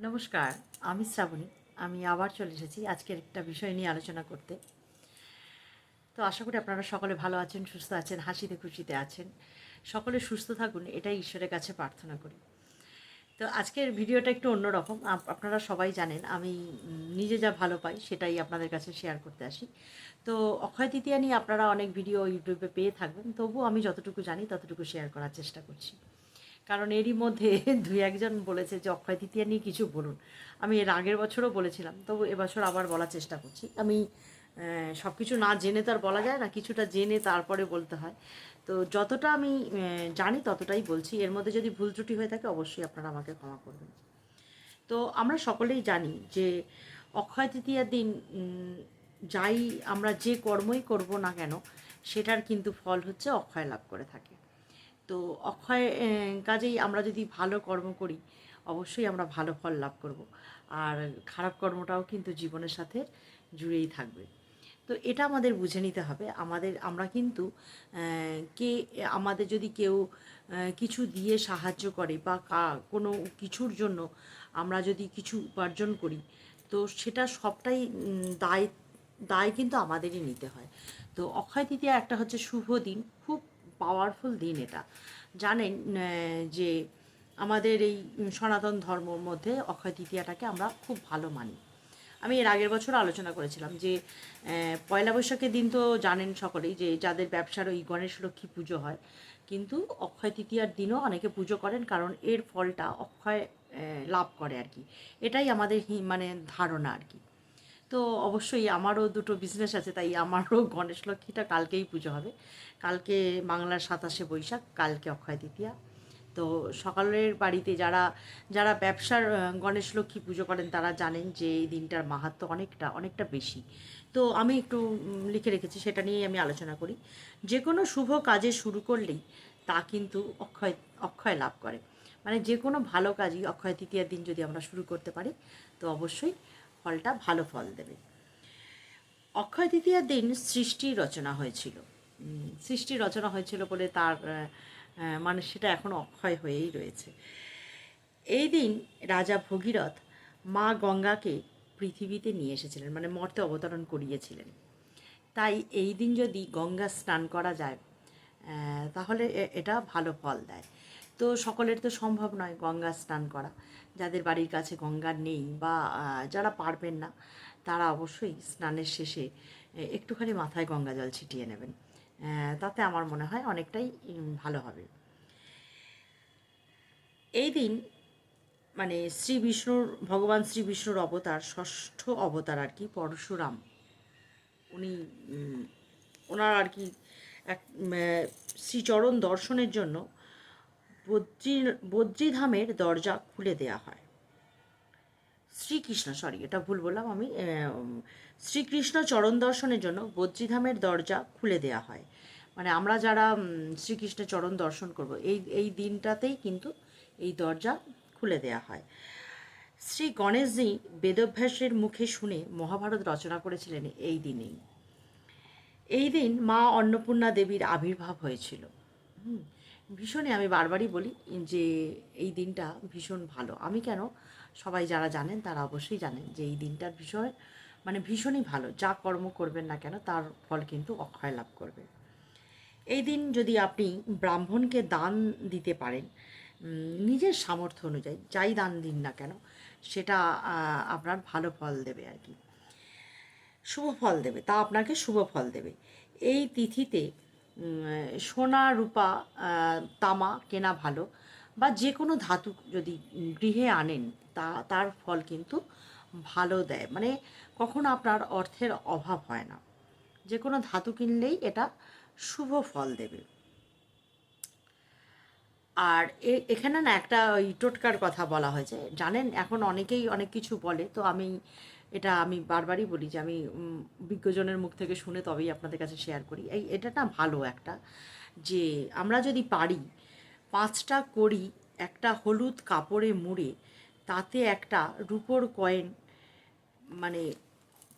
নমস্কার, আমি শ্রাবণী। আমি আবার চলে এসেছি আজকের একটা বিষয় নিয়ে আলোচনা করতে। তো আশা করি আপনারা সকলে ভালো আছেন, সুস্থ আছেন, হাসিতে খুশিতে আছেন। সকলে সুস্থ থাকুন, এটাই ঈশ্বরের কাছে প্রার্থনা করি। তো আজকের ভিডিওটা একটু অন্যরকম। আপ- আপনারা সবাই জানেন, আমি নিজে যা ভালো পাই সেটাই আপনাদের কাছে শেয়ার করতে আসি। তো অক্ষয় তৃতীয়া নিয়ে আপনারা অনেক ভিডিও ইউটিউবে পেয়ে থাকবেন, তবুও আমি যতটুকু জানি ততটুকু শেয়ার করার চেষ্টা করছি। কারণ এরই মধ্যে দুই একজন বলেছে যে অক্ষয় তৃতীয়া নিয়ে কিছু বলুন। আমি এর আগের বছরও বলেছিলাম, তবু এবছর আবার বলার চেষ্টা করছি। আমি সব কিছু না জেনে তো আর বলা যায় না, কিছুটা জেনে তারপরে বলতে হয়। তো যতটা আমি জানি ততটাই বলছি। এর মধ্যে যদি ভুল ত্রুটি হয়ে থাকে অবশ্যই আপনারা আমাকে ক্ষমা করবেন। তো আমরা সকলেই জানি যে অক্ষয় তৃতীয়ার দিন যাই আমরা যে কর্মই করব না কেন, সেটার কিন্তু ফল হচ্ছে অক্ষয় লাভ করে থাকে। তো অক্ষয় কাজেই আমরা যদি ভালো কর্ম করি, অবশ্যই আমরা ভালো ফল লাভ করব। আর খারাপ কর্মটাও কিন্তু জীবনের সাথে জুড়েই থাকবে। তো এটা আমাদের বুঝে নিতে হবে। আমাদের, আমরা কিন্তু কে, আমাদের যদি কেউ কিছু দিয়ে সাহায্য করে বা কোনো কিছুর জন্য আমরা যদি কিছু উপার্জন করি, তো সেটা সবটাই দায় দায় কিন্তু আমাদেরই নিতে হয়। তো অক্ষয় তৃতীয়া একটা হচ্ছে শুভ দিন। খুব পাওয়ারফুল দিন এটা। জানেন যে আমাদের এই সনাতন ধর্মর মধ্যে অক্ষয় তৃতীয়াটাকে আমরা খুব ভালো মানি। আমি এর আগের বছর আলোচনা করেছিলাম যে পয়লা বৈশাখের দিন তো জানেন সকলেই যে যাদের ব্যবসার ওই গণেশ লক্ষ্মী পুজো হয়, কিন্তু অক্ষয় তৃতীয়ার দিনও অনেকে পুজো করেন কারণ এর ফলটা অক্ষয় লাভ করে আর কি। এটাই আমাদের মানে ধারণা আর কি। তো অবশ্যই আমারও দুটো বিজনেস আছে, তাই আমারও গণেশ লক্ষ্মীটা কালকেই পুজো হবে। কালকে বাংলার সাতাশে বৈশাখ, কালকে অক্ষয় তৃতীয়া। তো সকালের বাড়িতে যারা যারা ব্যবসার গণেশ লক্ষ্মী পুজো করেন, তারা জানেন যে এই দিনটার মাহাত্ম্য অনেকটা অনেকটা বেশি। তো আমি একটু লিখে রেখেছি, সেটা নিয়েই আমি আলোচনা করি। যে কোনো শুভ কাজে শুরু করলেই তা কিন্তু অক্ষয় অক্ষয় লাভ করে। মানে যে কোনো ভালো কাজই অক্ষয় তৃতীয়ার দিন যদি আমরা শুরু করতে পারি, তো অবশ্যই ফলটা ভালো ফল দেবে। অক্ষয় তৃতীয়ার দিন সৃষ্টি রচনা হয়েছিল। সৃষ্টি রচনা হয়েছিল বলে তার মানে সেটা এখনও অক্ষয় হয়েই রয়েছে। এই দিন রাজা ভগীরথ মা গঙ্গাকে পৃথিবীতে নিয়ে এসেছিলেন মানে মর্তে অবতরণ করিয়েছিলেন। তাই এই দিন যদি গঙ্গা স্নান করা যায় তাহলে এটা ভালো ফল দেয়। তো সকলের তো সম্ভব নয় গঙ্গা স্নান করা। যাদের বাড়ির কাছে গঙ্গা নেই বা যারা পারবেন না, তারা অবশ্যই স্নানের শেষে একটুখানি মাথায় গঙ্গা জল ছিটিয়ে নেবেন। তাতে আমার মনে হয় অনেকটাই ভালো হবে। এই দিন মানে শ্রী বিষ্ণুর, ভগবান শ্রী বিষ্ণুর অবতার, ষষ্ঠ অবতার আর কি, পরশুরাম। উনি ওনার আর কি এক শ্রীচরণ দর্শনের জন্য বদ্রী বদ্রীধামের দরজা খুলে দেয়া হয়। শ্রীকৃষ্ণ সরি এটা ভুল বললাম আমি শ্রীকৃষ্ণ চরণ দর্শনের জন্য বদ্রীধামের দরজা খুলে দেয়া হয়। মানে আমরা যারা শ্রীকৃষ্ণের চরণ দর্শন করব এই এই দিনটাতেই কিন্তু এই দরজা খুলে দেয়া হয়। শ্রী গণেশজি বেদভ্যাসের মুখে শুনে মহাভারত রচনা করেছিলেন এই দিনেই। এই দিন মা অন্নপূর্ণা দেবীর আবির্ভাব হয়েছিল। হুম, ভীষণই আমি বারবারই বলি যে এই দিনটা ভীষণ ভালো। আমি কেন? সবাই যারা জানেন তারা অবশ্যই জানেন যে এই দিনটার বিষয় মানে ভীষণই ভালো। যা কর্ম করবেন না কেন তার ফল কিন্তু অক্ষয় লাভ করবে। এই দিন যদি আপনি ব্রাহ্মণকে দান দিতে পারেন নিজের সামর্থ্য অনুযায়ী, যাই দান দিন না কেন, সেটা আপনার ভালো ফল দেবে আর কি। শুভ ফল দেবে, তা আপনাকে শুভ ফল দেবে। এই তিথিতে সোনা, রূপা তামা কেনা ভালো বা যে কোনো ধাতু যদি গৃহে আনেন, তা, তার ফল কিন্তু ভালো দেয়। মানে কখনো আপনার অর্থের অভাব হয় না। যে কোনো ধাতু কিনলেই এটা শুভ ফল দেবে। আর এখানে না একটা ওই টোটকার কথা বলা হয়েছে। জানেন, এখন অনেকেই অনেক কিছু বলে, তো আমি এটা আমি বারবারই বলি যে আমি বিজ্ঞজনের মুখ থেকে শুনে তবেই আপনাদের কাছে শেয়ার করি। এই, এটা না ভালো একটা যে আমরা যদি পারি, পাঁচটা করি একটা হলুদ কাপড়ে মুড়ে তাতে একটা রুপোর কয়েন মানে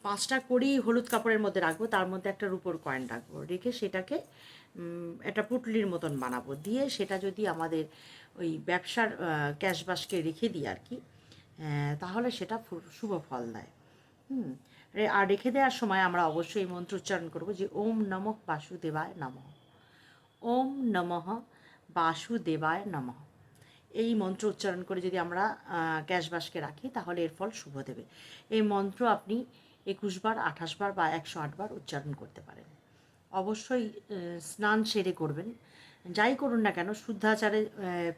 পাঁচটা করি হলুদ কাপড়ের মধ্যে রাখব, তার মধ্যে একটা রুপোর কয়েন রাখব। রেখে সেটাকে একটা পুটলির মতন বানাবো। দিয়ে সেটা যদি আমাদের ওই ব্যবসার ক্যাশ বাস্কে রেখে দিই আর কি তাহলে সেটা শুভ ফল দেয়। হুম আর রেখে দেওয়ার সময় আমরা অবশ্যই মন্ত্র উচ্চারণ করব যে, ওম নমঃ বাসুদেবায় নমঃ। ওম নমঃ বাসুদেবায় নমঃ। এই মন্ত্র উচ্চারণ করে যদি আমরা ক্যাশবাসকে রাখি, তাহলে এর ফল শুভ দেবে। এই মন্ত্র আপনি একুশ বার, আঠাশ বার বা একশো আটবার উচ্চারণ করতে পারেন। অবশ্যই স্নান সেরে করবেন। যাই করুন না কেন, শুদ্ধাচারে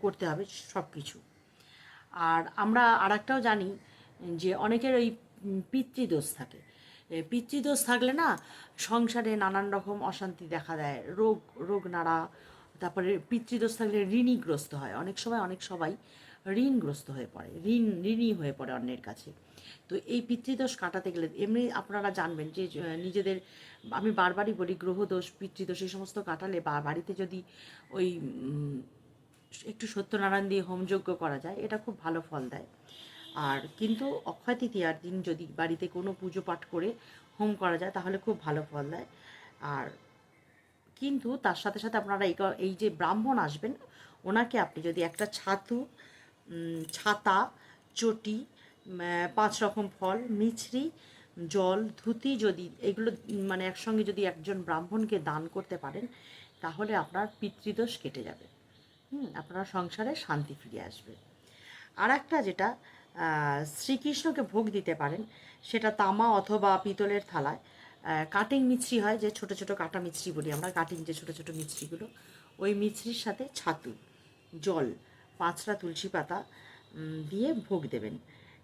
করতে হবে সব কিছু আর আমরা আর একটাও জানি যে, অনেকের ওই পিতৃদোষ থাকে। পিতৃদোষ থাকলে না সংসারে নানান রকম অশান্তি দেখা দেয়, রোগ রোগ নাড়া, তারপরে পিতৃদোষ থাকলে ঋণীগ্রস্ত হয়। অনেক সময় অনেক সবাই ঋণগ্রস্ত হয়ে পড়ে, ঋণ, ঋণী হয়ে পড়ে অন্যের কাছে। তো এই পিতৃদোষ কাটাতে গেলে এমনি আপনারা জানবেন যে নিজেদের, আমি বারবারই বলি গ্রহদোষ, পিতৃদোষ এই সমস্ত কাটালে বা বাড়িতে যদি ওই একটু সত্যনারায়ণ দিয়ে হোমযজ্ঞ করা যায়, এটা খুব ভালো ফল দেয়। আর কিন্তু অক্ষয় তৃতীয়ার দিন যদি বাড়িতে কোনো পুজো পাঠ করে হোম করা যায়, তাহলে খুব ভালো ফল দেয়। আর কিন্তু তার সাথে সাথে আপনারা এই এই যে ব্রাহ্মণ আসবেন, ওনাকে আপনি যদি একটা ছাতু ছাতা, চটি পাঁচ রকম ফল, মিছরি, জল, ধুতি যদি, এগুলো মানে একসঙ্গে যদি একজন ব্রাহ্মণকে দান করতে পারেন, তাহলে আপনার পিতৃদোষ কেটে যাবে। হুম, আপনার সংসারে শান্তি ফিরে আসবে। আর একটা যেটা শ্রীকৃষ্ণকে ভোগ দিতে পারেন। সেটা তামা অথবা পিতলের থালায়। কাটিং মিছরি হয় যে ছোট ছোট কাটা মিছরি বলি আমরা, কাটিং যে ছোট ছোট মিছরিগুলো। ওই মিছরির সাথে ছাতু, জল, পাঁচটা তুলসী পাতা দিয়ে ভোগ দেবেন।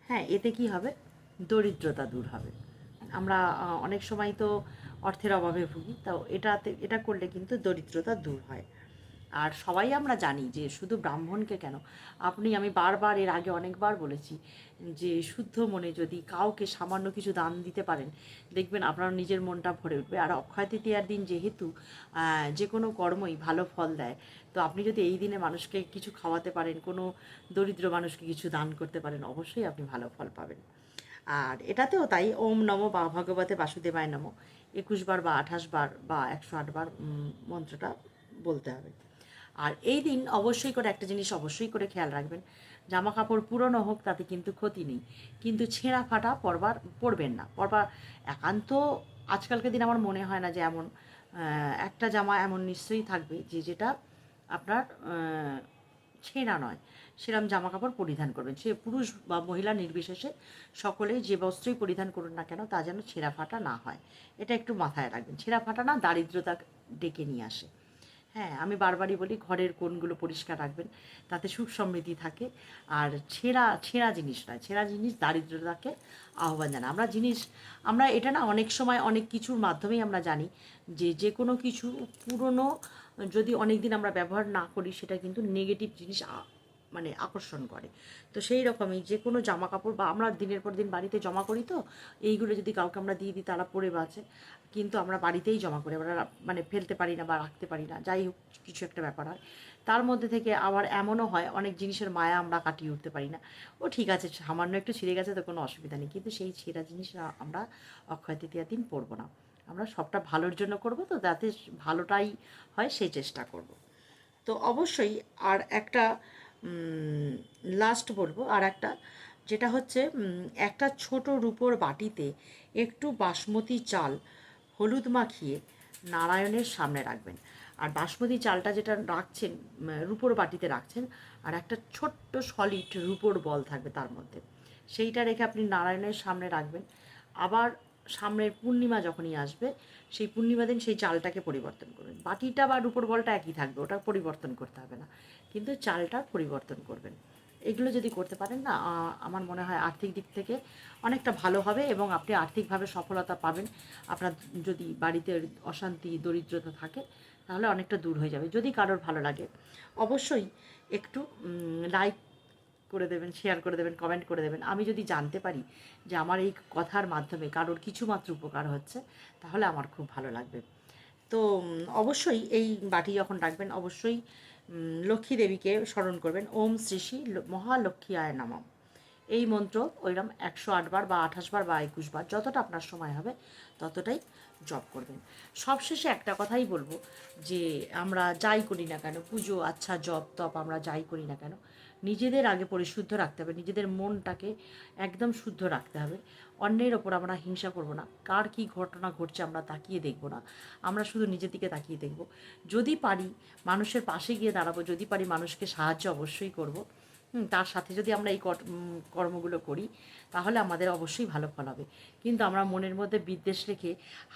হ্যাঁ এতে কি হবে? দরিদ্রতা দূর হবে। আমরা অনেক সময় তো অর্থের অভাবে ভুগি, তো এটাতে, এটা করলে কিন্তু দরিদ্রতা দূর হয়। আর সবাই আমরা জানি যে শুধু ব্রাহ্মণকে কেন? আপনি আমি বারবার এর আগে অনেকবার বলেছি যে শুদ্ধ মনে যদি কাউকে সামান্য কিছু দান দিতে পারেন দেখবেন আপনার নিজের মনটা ভরে উঠবে। আর অক্ষয় তৃতীয়ার দিন যেহেতু যে কোনো কর্মই ভালো ফল দেয় তো আপনি যদি এই দিনে মানুষকে কিছু খাওয়াতে পারেন কোনো দরিদ্র মানুষকে কিছু দান করতে পারেন অবশ্যই আপনি ভালো ফল পাবেন। আর এটাতেও তাই ওম নম বা ভগবতে বাসুদেবায় নম। একুশ বার বা আঠাশ বার বা একশো আটবার উম, মন্ত্রটা বলতে হবে। আর এই দিন অবশ্যই করে একটা জিনিস অবশ্যই করে খেয়াল রাখবেন, জামা কাপড় পুরনো হোক, তাতে কিন্তু ক্ষতি নেই। কিন্তু ছেঁড়া ফাটা পরবার, পরবেন না। পরবার একান্ত, আজকালকার দিন আমার মনে হয় না যে এমন একটা জামা এমন নিশ্চয়ই থাকবে যে যেটা আপনার ছেঁড়া নয়। সেরম জামা কাপড় পরিধান করবেন। সে পুরুষ বা মহিলা নির্বিশেষে সকলে যে বস্ত্রই পরিধান করুন না কেন, তা যেন ছেঁড়া ফাটা না হয়। এটা একটু মাথায় রাখবেন। ছেঁড়া ফাটা না, দারিদ্রতা ডেকে নিয়ে আসে। হ্যাঁ আমি বারবারই বলি ঘরের কোনগুলো পরিষ্কার রাখবেন, তাতে সুখ সমৃদ্ধি থাকে। আর ছেঁড়া ছেঁড়া জিনিস নয়, ছেঁড়া জিনিস দারিদ্রতাকে আহ্বান জানা আমরা জিনিস, আমরা এটা না অনেক সময় অনেক কিছুর মাধ্যমেই আমরা জানি যে যে কোনো কিছু পুরনো যদি অনেক দিন আমরা ব্যবহার না করি, সেটা কিন্তু নেগেটিভ জিনিস মানে আকর্ষণ করে। তো সেই রকমই যে কোনো জামা কাপড় বা আমরা দিনের পর দিন বাড়িতে জমা করি তো, এইগুলো যদি কাউকে আমরা দিয়ে দিই তারা পরে বাঁচে। কিন্তু আমরা বাড়িতেই জমা করি, আমরা মানে ফেলতে পারি না বা রাখতে পারি না, যাই হোক কিছু একটা ব্যাপার হয়। তার মধ্যে থেকে আবার এমনও হয়, অনেক জিনিসের মায়া আমরা কাটিয়ে উঠতে পারি না। ও ঠিক আছে, সামান্য একটু ছিঁড়ে গেছে তো কোনো অসুবিধা নেই, কিন্তু সেই ছেঁড়া জিনিস আমরা অক্ষয় তৃতীয়ার দিন পরবো না। আমরা সবটা ভালোর জন্য করব তো, যাতে ভালোটাই হয় সেই চেষ্টা করব। তো অবশ্যই আর একটা লাস্ট বলব। আর একটা, যেটা হচ্ছে একটা ছোট রূপোর বাটিতে একটু বাসমতি চাল হলুদ মাখিয়ে নারায়ণের সামনে রাখবেন। আর বাসমতি চালটা যেটা রাখছেন রূপোর বাটিতে রাখছেন, আর একটা ছোট্ট সলিড রূপোর বল থাকবে তার মধ্যে। সেইটা রেখে আপনি নারায়ণের সামনে রাখবেন। আবার সামনের পূর্ণিমা যখনই আসবে, সেই পূর্ণিমা দিন সেই চালটাকে পরিবর্তন করবেন। বাটিটা বা রুপোর বলটা একই থাকবে, ওটা পরিবর্তন করতে হবে না। কিন্তু চালটা পরিবর্তন করবেন। এগুলো যদি করতে পারেন না আমার মনে হয় আর্থিক দিক থেকে অনেকটা ভালো হবে এবং আপনি আর্থিকভাবে সফলতা পাবেন। আপনার যদি বাড়িতে অশান্তি, দরিদ্রতা থাকে, তাহলে অনেকটা দূর হয়ে যাবে, যদি কারোর ভালো লাগে। অবশ্যই একটু লাইক করে দেবেন শেয়ার করে দেবেন কমেন্ট করে দেবেন। আমি যদি জানতে পারি যে আমার এই কথার মাধ্যমে কারোর কিছুমাত্র উপকার হচ্ছে, তাহলে আমার খুব ভালো লাগবে। তো অবশ্যই এই বাটি যখন রাখবেন, অবশ্যই লক্ষ্মী দেবীকে স্মরণ করবেন। ওম শ্রী শ্রী মহালক্ষ্মী আয় নমঃ। এই মন্ত্র ওইরকম একশো আটবার বা আঠাশ বার বা একুশ বার, যতটা আপনার সময় হবে, ততটাই জপ করবেন। সবশেষে একটা কথাই বলব যে, আমরা যাই করি না কেন, পুজো আচ্ছা জপ, তপ আমরা যাই করি না কেন নিজেদের আগে পরিশুদ্ধ রাখতে হবে, নিজেদের মনটাকে একদম শুদ্ধ রাখতে হবে। অন্যের ওপর আমরা হিংসা করব না, কার কী ঘটনা ঘটছে আমরা তাকিয়ে দেখব না, আমরা শুধু নিজের দিকে তাকিয়ে দেখব। যদি পারি মানুষের পাশে গিয়ে দাঁড়াবো, যদি পারি মানুষকে সাহায্য অবশ্যই করব। তার সাথে যদি আমরা এই কর্মগুলো করি, তাহলে আমাদের অবশ্যই ভালো ফল হবে। কিন্তু আমরা মনের মধ্যে বিদ্বেষ রেখে,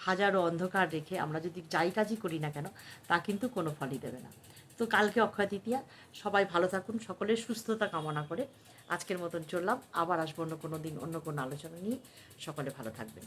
হাজারো অন্ধকার রেখে আমরা যদি যাই কাজই করি না কেন, তা কিন্তু কোনো ফলই দেবে না। তো কালকে অক্ষয় তৃতীয়া। সবাই ভালো থাকুন সকলের সুস্থতা কামনা করে। আজকের মতন চললাম, আবার আসব অন্য কোনো দিন, অন্য কোনো আলোচনা নিয়ে। সকলে ভালো থাকবেন।